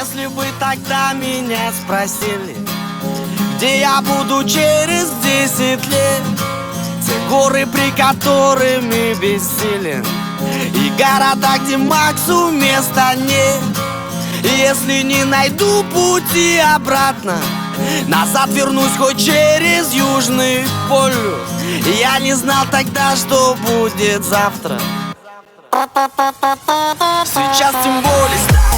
Если бы тогда меня спросили Где я буду через десять лет? Те горы, при которыми бессилен И города, где Максу места нет. Если не найду пути обратно Назад вернусь хоть через Южный полюс. Я не знал тогда, что будет завтра. Сейчас тем более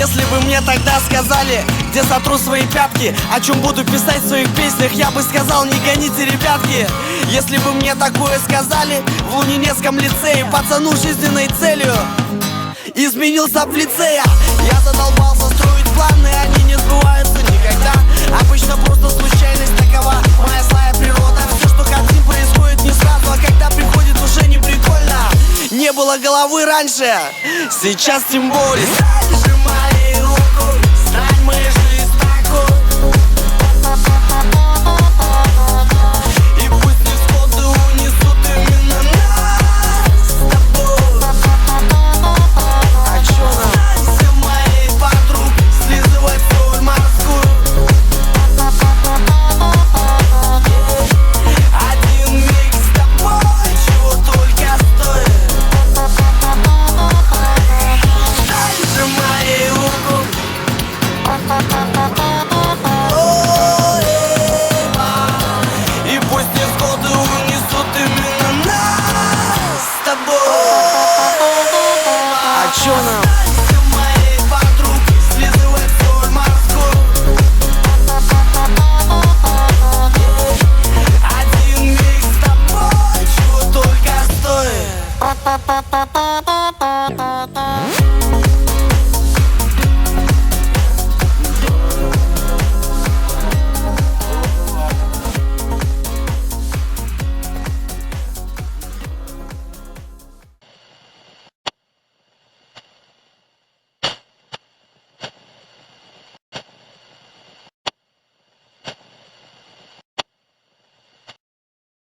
Если бы мне тогда сказали, где сотру свои пятки О чем буду писать в своих песнях, я бы сказал, не гоните, ребятки Если бы мне такое сказали в Лунинецком лицее Пацану жизненной целью изменился в лицея Я. Задолбался строить планы, они не сбываются никогда. Обычно просто случайность такова Моя злая природа. Все, что хотим, происходит не сразу А когда приходит, уже не прикольно. Не было головы раньше Сейчас тем более чё нам? Один миг с тобой, чего только стоит